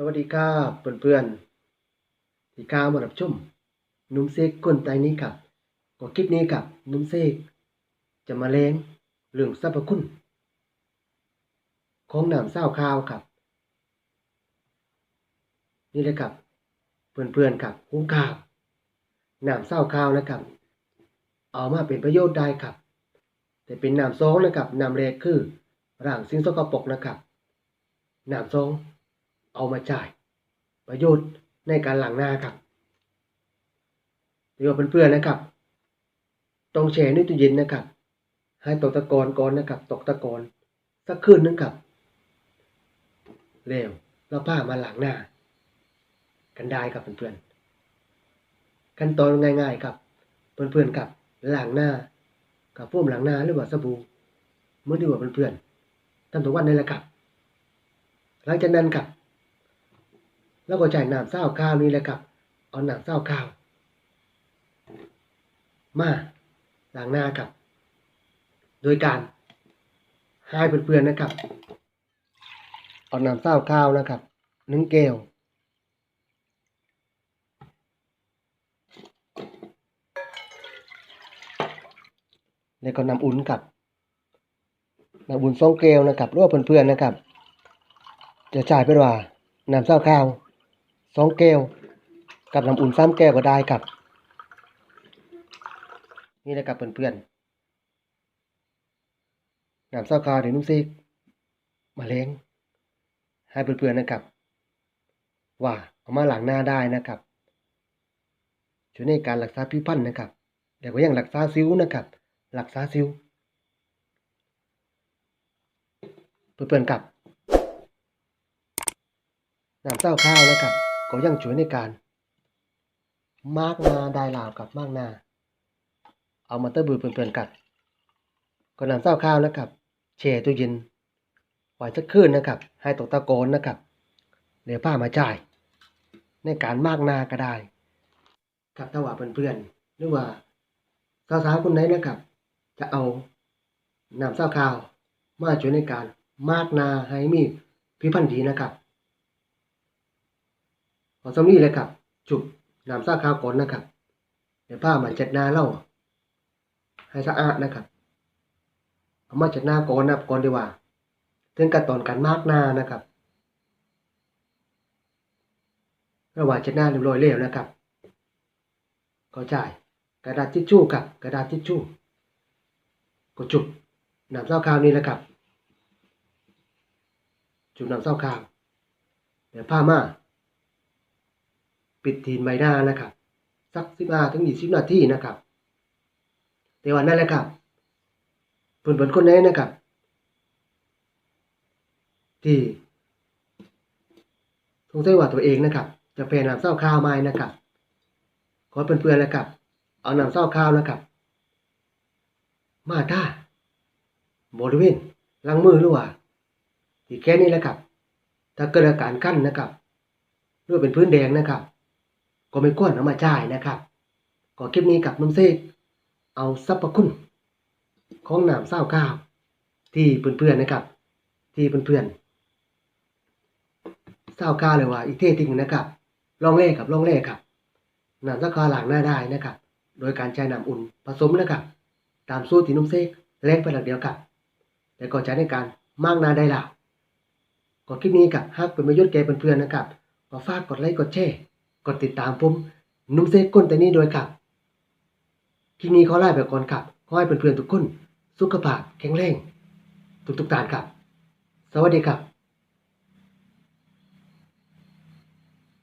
สวัสดีครับเพื่อนๆที่ข้าวมารับชมนุ่มเซกก้นไตนี้ครับก็คลิปนี้ครับนุ่มเซกจะมาแรงเรื่องสรรพคุณ ของน้ำเศร้าข้าวครับ นี่เลยครับเพื่อนๆครับหุ้งข้าวน้ำเศร้าข้าวนะครับ เอามาเป็นประโยชน์ได้ครับ แต่เป็นน้ำซองนะครับน้ำแรกคือร่างสิ่งสกปรกนะครับน้ำซอง เอามาจ่ายประโยชน์ในการหล้างหน้าครับหรือว่าเพื่อนๆนะครับ ต้องแช่ในตู้เย็นนะครับ ให้ตกตะกอนก่อนนะครับ ตกตะกอนสักคืนนึงครับแล้วเราผ้ามาหล้างหน้า กันได้ครับเพื่อนๆขั้นตอนง่าย ๆ ครับ เพื่อนๆครับหล้างหน้ากับพ่วกล้างหน้าหรือว่าสบู่เมื่อดีกว่าเพื่อนๆทำทุกวันนี่แหละครับ หลังจากนั้นครับ แล้วก็จ่ายน้ำเศร้าข้าวนี่แหละครับ เอาน้ำเศร้าข้าว มาล้างหน้าครับ โดยการให้เพื่อนๆนะครับ เอาน้ำเศร้าข้าวนะครับหนึ่งแก้วแล้วก็น้ำอุ่นครับน้ำอุ่นสองแก้วนะครับหรือว่าเพื่อนๆนะครับ จะจ่ายเป็นว่าน้ำเศร้าข้าว สองแก้ว กับน้ำอุ่นสามแก้วก็ได้ครับ นี่นะครับเพื่อนๆน้ำเศร้าข้าวเดี๋ยวนุ่มซิกมาเล้งให้เพื่อนๆนะครับ ว่าเอามาหล้างหน้าได้นะครับช่วยในการรักษาผิวพรรณนะครับแล้วก็ยังรักษาสิวนะครับรักษาสิวเพื่อนๆครับน้ำเต้าข้าวนะครับ ก็ยังช่วยในการ มากนาได้ลาวกับมากนา เอามาเตอร์บือเปื่อนๆกัดก็นำเต้าข้าวนะครับแช่ตู้เย็นไว้สักคืนนะครับ ให้ตกตะโกนนะครับเดี๋ยวป้ามาจ่าย ในการมากนาก็ได้ ครับถ้าว่าเพื่อนๆหรือว่าสาวๆคนไหนนะครับ จะเอานำเต้าข้าว มาช่วยในการมากนาให้มีพิพันธ์ดีนะครับ ขอสำนีเลยครับ จุบน้ำซาข้าวก่อนนะครับ เดี๋ยวผ้ามาเจ็ดหน้าเล่าให้สะอาดนะครับ เอามาเจ็ดหน้าก่อนนะก่อนดีกว่า ถึงขั้นตอนการมากหน้านะครับระหว่างเจ็ดหน้าเรียบร้อยแล้วนะครับก็จ่ายกระดาษทิชชู่กับกระดาษทิชชู่ก็จุบน้ำเศร้าข้าวนี่แหละครับจุบน้ำเศร้าข้าวเดี๋ยวผ้ามา ปิดทีนใบหน้านะครับ สักสิบห้าถึงยี่สิบนาทีนะครับ แต่วันนั้นแหละครับเพื่อนๆคนนี้นะครับ ที่สงสัยว่าตัวเองนะครับ จะแพ้น้ำเศร้าข้าวไหมนะครับ ขอเพื่อนๆนะครับ เอาน้ำเศร้าข้าวนะครับมาท่าบริเวณลังมือหรือว่าที่แค่นี้แหละครับ ถ้าเกิดอาการกั้นนะครับหรือว่าเป็นพื้นแดงนะครับ ก็ไม่ควรเอามาจ่ายนะครับก็คลิปนี้กับนุ่มเซกเอาสรรพคุณ ของน้ำเศร้าข้าว ที่เพื่อนๆนะครับ ที่เพื่อนๆเศร้าข้าวเลยว่าอีเท่ทิ้งนะครับลองเล่กับลองเล่ครับน้ำเศร้าข้าวหลังหน้าได้นะครับ โดยการใช้น้ำอุ่นผสมนะครับ ตามสูตรที่นุ่มเซกเล่นไปหลักเดียวกับแต่ก็ใช้ในการมากหนาได้แล้วก็คลิปนี้กับฮักเป็นประโยชน์แก่เพื่อนๆนะครับก็ฝากกดไลค์กดแชร์ กดติดตามผมนุ่มเซกก้นแต่นี้โดยครับคลิปนี้ขอลาไปก่อนครับ ขอให้เพื่อนๆทุกคน สุขภาพแข็งแรง ทุกๆตานครับ สวัสดีครับ